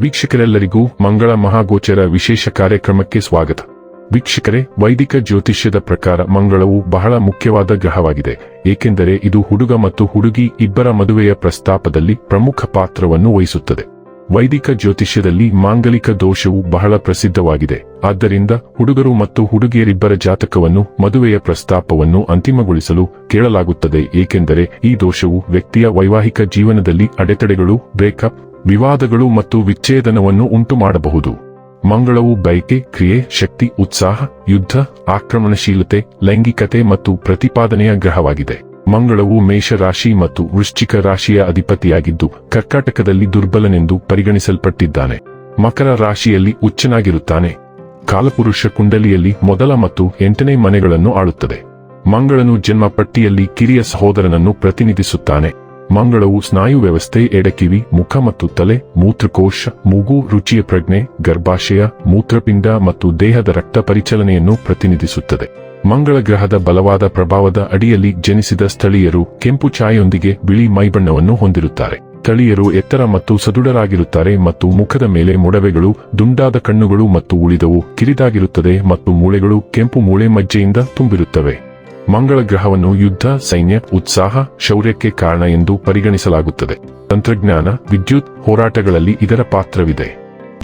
ವೀಕ್ಷಕರೆಲ್ಲರಿಗೂ ಮಂಗಳ ಮಹಾಗೋಚರ ವಿಶೇಷ ಕಾರ್ಯಕ್ರಮಕ್ಕೆ ಸ್ವಾಗತ. ವೀಕ್ಷಕರೇ, ವೈದಿಕ ಜ್ಯೋತಿಷ್ಯದ ಪ್ರಕಾರ ಮಂಗಳವು ಬಹಳ ಮುಖ್ಯವಾದ ಗ್ರಹವಾಗಿದೆ. ಏಕೆಂದರೆ ಇದು ಹುಡುಗ ಮತ್ತು ಹುಡುಗಿ ಇಬ್ಬರ ಮದುವೆಯ ಪ್ರಸ್ತಾಪದಲ್ಲಿ ಪ್ರಮುಖ ಪಾತ್ರವನ್ನು ವಹಿಸುತ್ತದೆ. ವೈದಿಕ ಜ್ಯೋತಿಷ್ಯದಲ್ಲಿ ಮಾಂಗಲಿಕ ದೋಷವು ಬಹಳ ಪ್ರಸಿದ್ಧವಾಗಿದೆ. ಆದ್ದರಿಂದ ಹುಡುಗರು ಮತ್ತು ಹುಡುಗಿಯರಿಬ್ಬರ ಜಾತಕವನ್ನು, ಮದುವೆಯ ಪ್ರಸ್ತಾಪವನ್ನು ಅಂತಿಮಗೊಳಿಸಲು ಕೇಳಲಾಗುತ್ತದೆ, ಏಕೆಂದರೆ ಈ ದೋಷವು ವ್ಯಕ್ತಿಯ ವೈವಾಹಿಕ ಜೀವನದಲ್ಲಿ ಅಡೆತಡೆಗಳು, ಬ್ರೇಕಪ್, ವಿವಾದಗಳು ಮತ್ತು ವಿಚ್ಛೇದನವನ್ನು ಉಂಟುಮಾಡಬಹುದು. ಮಂಗಳವು ಬಯಕೆ, ಕ್ರಿಯೆ, ಶಕ್ತಿ, ಉತ್ಸಾಹ, ಯುದ್ಧ, ಆಕ್ರಮಣಶೀಲತೆ, ಲೈಂಗಿಕತೆ ಮತ್ತು ಪ್ರತಿಪಾದನೆಯ ಗ್ರಹವಾಗಿದೆ. ಮಂಗಳವು ಮೇಷರಾಶಿ ಮತ್ತು ವೃಶ್ಚಿಕ ರಾಶಿಯ ಅಧಿಪತಿಯಾಗಿದ್ದು, ಕರ್ಕಾಟಕದಲ್ಲಿ ದುರ್ಬಲನೆಂದು ಪರಿಗಣಿಸಲ್ಪಟ್ಟಿದ್ದಾನೆ. ಮಕರ ರಾಶಿಯಲ್ಲಿ ಉಚ್ಚನಾಗಿರುತ್ತಾನೆ ಕಾಲಪುರುಷ ಕುಂಡಲಿಯಲ್ಲಿ ಮೊದಲ ಮತ್ತು ಎಂಟನೇ ಮನೆಗಳನ್ನು ಆಳುತ್ತದೆ. ಮಂಗಳನು ಜನ್ಮ ಪಟ್ಟಿಯಲ್ಲಿ ಕಿರಿಯ ಸಹೋದರನನ್ನು ಪ್ರತಿನಿಧಿಸುತ್ತಾನೆ. ಮಂಗಳವು ಸ್ನಾಯು ವ್ಯವಸ್ಥೆ, ಎಡಕಿವಿ, ಮುಖ ಮತ್ತು ತಲೆ, ಮೂತ್ರಕೋಶ, ಮೂಗು, ರುಚಿಯ ಪ್ರಜ್ಞೆ, ಗರ್ಭಾಶಯ, ಮೂತ್ರಪಿಂಡ ಮತ್ತು ದೇಹದ ರಕ್ತ ಪರಿಚಲನೆಯನ್ನು ಪ್ರತಿನಿಧಿಸುತ್ತದೆ. ಮಂಗಳ ಗ್ರಹದ ಬಲವಾದ ಪ್ರಭಾವದ ಅಡಿಯಲ್ಲಿ ಜನಿಸಿದ ಸ್ಥಳೀಯರು ಕೆಂಪು ಛಾಯೆಯೊಂದಿಗೆ ಬಿಳಿ ಮೈಬಣ್ಣವನ್ನು ಹೊಂದಿರುತ್ತಾರೆ. ಸ್ಥಳೀಯರು ಎತ್ತರ ಮತ್ತು ಸದೃಢರಾಗಿರುತ್ತಾರೆ ಮತ್ತು ಮುಖದ ಮೇಲೆ ಮೊಡವೆಗಳು, ದುಂಡಾದ ಕಣ್ಣುಗಳು ಮತ್ತು ಉಳಿದವು ಕಿರಿದಾಗಿರುತ್ತದೆ ಮತ್ತು ಮೂಳೆಗಳು ಕೆಂಪು ಮೂಳೆ ಮಜ್ಜೆಯಿಂದ ತುಂಬಿರುತ್ತವೆ. ಮಂಗಳ ಗ್ರಹವನ್ನು ಯುದ್ಧ, ಸೈನ್ಯ, ಉತ್ಸಾಹ, ಶೌರ್ಯಕ್ಕೆ ಕಾರಣ ಎಂದು ಪರಿಗಣಿಸಲಾಗುತ್ತದೆ. ತಂತ್ರಜ್ಞಾನ, ವಿದ್ಯುತ್ ಹೋರಾಟಗಳಲ್ಲಿ ಇದರ ಪಾತ್ರವಿದೆ.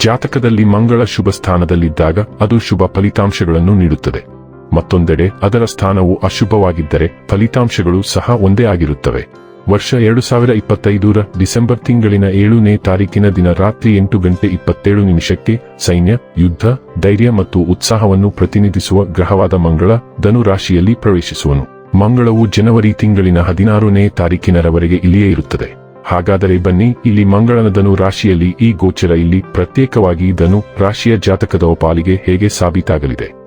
ಜಾತಕದಲ್ಲಿ ಮಂಗಳ ಶುಭ ಸ್ಥಾನದಲ್ಲಿದ್ದಾಗ ಅದು ಶುಭ ಫಲಿತಾಂಶಗಳನ್ನು ನೀಡುತ್ತದೆ. ಮತ್ತೊಂದೆಡೆ ಅದರ ಸ್ಥಾನವು ಅಶುಭವಾಗಿದ್ದರೆ ಫಲಿತಾಂಶಗಳು ಸಹ ಒಂದೇ ಆಗಿರುತ್ತವೆ. ವರ್ಷ ಎರಡು ಸಾವಿರ ಇಪ್ಪತ್ತೈದರ ಡಿಸೆಂಬರ್ ತಿಂಗಳಿನ ಏಳನೇ ತಾರೀಕಿನ ದಿನ ರಾತ್ರಿ ಎಂಟು ಗಂಟೆ ಇಪ್ಪತ್ತೇಳು ನಿಮಿಷಕ್ಕೆ ಸೈನ್ಯ, ಯುದ್ಧ, ಧೈರ್ಯ ಮತ್ತು ಉತ್ಸಾಹವನ್ನು ಪ್ರತಿನಿಧಿಸುವ ಗ್ರಹವಾದ ಮಂಗಳ ಧನು ರಾಶಿಯಲ್ಲಿ ಪ್ರವೇಶಿಸುವನು. ಮಂಗಳವು ಜನವರಿ ತಿಂಗಳಿನ ಹದಿನಾರನೇ ತಾರೀಕಿನರವರೆಗೆ ಇಲ್ಲಿಯೇ ಇರುತ್ತದೆ. ಹಾಗಾದರೆ ಬನ್ನಿ, ಇಲ್ಲಿ ಮಂಗಳನ ಧನು ರಾಶಿಯಲ್ಲಿ ಈ ಗೋಚರ ಇಲ್ಲಿ ಪ್ರತ್ಯೇಕವಾಗಿ ಧನು ರಾಶಿಯ ಜಾತಕದ ಪಾಲಿಗೆ ಹೇಗೆ ಸಾಬೀತಾಗಲಿದೆ?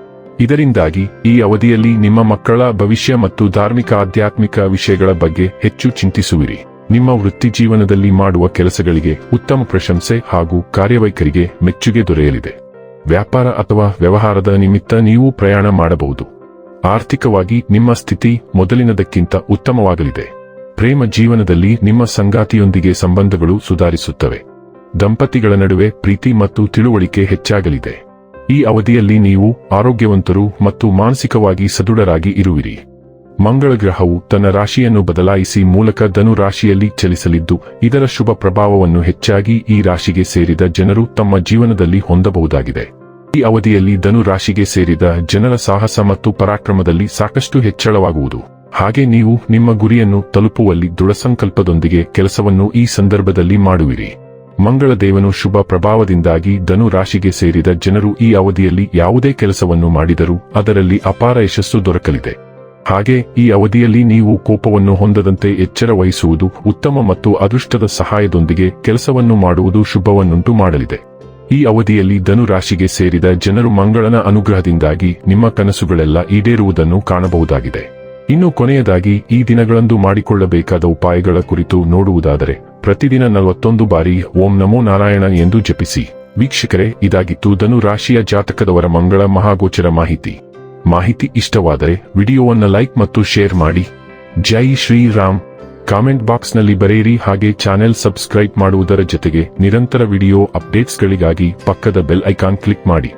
ಇದರಿಂದಾಗಿ, ಈ ಅವಧಿಯಲ್ಲಿ ನಿಮ್ಮ ಮಕ್ಕಳ ಭವಿಷ್ಯ ಮತ್ತು ಧಾರ್ಮಿಕ ಆಧ್ಯಾತ್ಮಿಕ ವಿಷಯಗಳ ಬಗ್ಗೆ ಹೆಚ್ಚು ಚಿಂತಿಸುವಿರಿ. ನಿಮ್ಮ ವೃತ್ತಿ ಜೀವನದಲ್ಲಿ ಮಾಡುವ ಕೆಲಸಗಳಿಗೆ ಉತ್ತಮ ಪ್ರಶಂಸೆ ಹಾಗೂ ಕಾರ್ಯವೈಖರಿಗೆ ಮೆಚ್ಚುಗೆ ದೊರೆಯಲಿದೆ. ವ್ಯಾಪಾರ ಅಥವಾ ವ್ಯವಹಾರದ ನಿಮಿತ್ತ ನೀವು ಪ್ರಯಾಣ ಮಾಡಬಹುದು. ಆರ್ಥಿಕವಾಗಿ ನಿಮ್ಮ ಸ್ಥಿತಿ ಮೊದಲಿನದಕ್ಕಿಂತ ಉತ್ತಮವಾಗಲಿದೆ. ಪ್ರೇಮ ಜೀವನದಲ್ಲಿ ನಿಮ್ಮ ಸಂಗಾತಿಯೊಂದಿಗೆ ಸಂಬಂಧಗಳು ಸುಧಾರಿಸುತ್ತವೆ. ದಂಪತಿಗಳ ನಡುವೆ ಪ್ರೀತಿ ಮತ್ತು ತಿಳುವಳಿಕೆ ಹೆಚ್ಚಾಗಲಿದೆ. ಈ ಅವಧಿಯಲ್ಲಿ ನೀವು ಆರೋಗ್ಯವಂತರು ಮತ್ತು ಮಾನಸಿಕವಾಗಿ ಸದೃಢರಾಗಿ ಇರುವಿರಿ. ಮಂಗಳ ಗ್ರಹವು ತನ್ನ ರಾಶಿಯನ್ನು ಬದಲಾಯಿಸಿ ಮೂಲಕ ಧನು ರಾಶಿಯಲ್ಲಿ ಚಲಿಸಲಿದ್ದು, ಇದರ ಶುಭ ಪ್ರಭಾವವನ್ನು ಹೆಚ್ಚಾಗಿ ಈ ರಾಶಿಗೆ ಸೇರಿದ ಜನರು ತಮ್ಮ ಜೀವನದಲ್ಲಿ ಹೊಂದಬಹುದಾಗಿದೆ. ಈ ಅವಧಿಯಲ್ಲಿ ಧನು ರಾಶಿಗೆ ಸೇರಿದ ಜನರ ಸಾಹಸ ಮತ್ತು ಪರಾಕ್ರಮದಲ್ಲಿ ಸಾಕಷ್ಟು ಹೆಚ್ಚಳವಾಗುವುದು. ಹಾಗೆ ನೀವು ನಿಮ್ಮ ಗುರಿಯನ್ನು ತಲುಪುವಲ್ಲಿ ದೃಢಸಂಕಲ್ಪದೊಂದಿಗೆ ಕೆಲಸವನ್ನು ಈ ಸಂದರ್ಭದಲ್ಲಿ ಮಾಡುವಿರಿ. ಮಂಗಳ ದೇವನು ಶುಭ ಪ್ರಭಾವದಿಂದಾಗಿ ಧನು ರಾಶಿಗೆ ಸೇರಿದ ಜನರು ಈ ಅವಧಿಯಲ್ಲಿ ಯಾವುದೇ ಕೆಲಸವನ್ನು ಮಾಡಿದರೂ ಅದರಲ್ಲಿ ಅಪಾರ ಯಶಸ್ಸು ದೊರಕಲಿದೆ. ಹಾಗೆ ಈ ಅವಧಿಯಲ್ಲಿ ನೀವು ಕೋಪವನ್ನು ಹೊಂದದಂತೆ ಎಚ್ಚರ ವಹಿಸುವುದು ಉತ್ತಮ ಮತ್ತು ಅದೃಷ್ಟದ ಸಹಾಯದೊಂದಿಗೆ ಕೆಲಸವನ್ನು ಮಾಡುವುದು ಶುಭವನ್ನುಂಟು ಮಾಡಲಿದೆ. ಈ ಅವಧಿಯಲ್ಲಿ ಧನು ರಾಶಿಗೆ ಸೇರಿದ ಜನರು ಮಂಗಳನ ಅನುಗ್ರಹದಿಂದಾಗಿ ನಿಮ್ಮ ಕನಸುಗಳೆಲ್ಲ ಈಡೇರುವುದನ್ನು ಕಾಣಬಹುದಾಗಿದೆ. ಇನ್ನು ಕೊನೆಯದಾಗಿ ಈ ದಿನಗಳಂದು ಮಾಡಿಕೊಳ್ಳಬೇಕಾದ ಉಪಾಯಗಳ ಕುರಿತು ನೋಡುವುದಾದರೆ, ಪ್ರತಿದಿನ ನಲವತ್ತೊಂದು ಬಾರಿ ಓಂ ನಮೋ ನಾರಾಯಣ ಎಂದು ಜಪಿಸಿ. ವೀಕ್ಷಕರೇ, ಇದಾಗಿತ್ತು ಧನು ರಾಶಿಯ ಜಾತಕದವರ ಮಂಗಳ ಮಹಾಗೋಚರ ಮಾಹಿತಿ. ಮಾಹಿತಿ ಇಷ್ಟವಾದರೆ ವಿಡಿಯೋವನ್ನು ಲೈಕ್ ಮತ್ತು ಶೇರ್ ಮಾಡಿ. ಜೈ ಶ್ರೀರಾಮ್. ಕಾಮೆಂಟ್ ಬಾಕ್ಸ್ನಲ್ಲಿ ಬರೆಯಿರಿ ಹಾಗೆ ಚಾನೆಲ್ ಸಬ್ಸ್ಕ್ರೈಬ್ ಮಾಡುವುದರ ಜೊತೆಗೆ ನಿರಂತರ ವಿಡಿಯೋ ಅಪ್ಡೇಟ್ಸ್ಗಳಿಗಾಗಿ ಪಕ್ಕದ ಬೆಲ್ ಐಕಾನ್ ಕ್ಲಿಕ್ ಮಾಡಿ.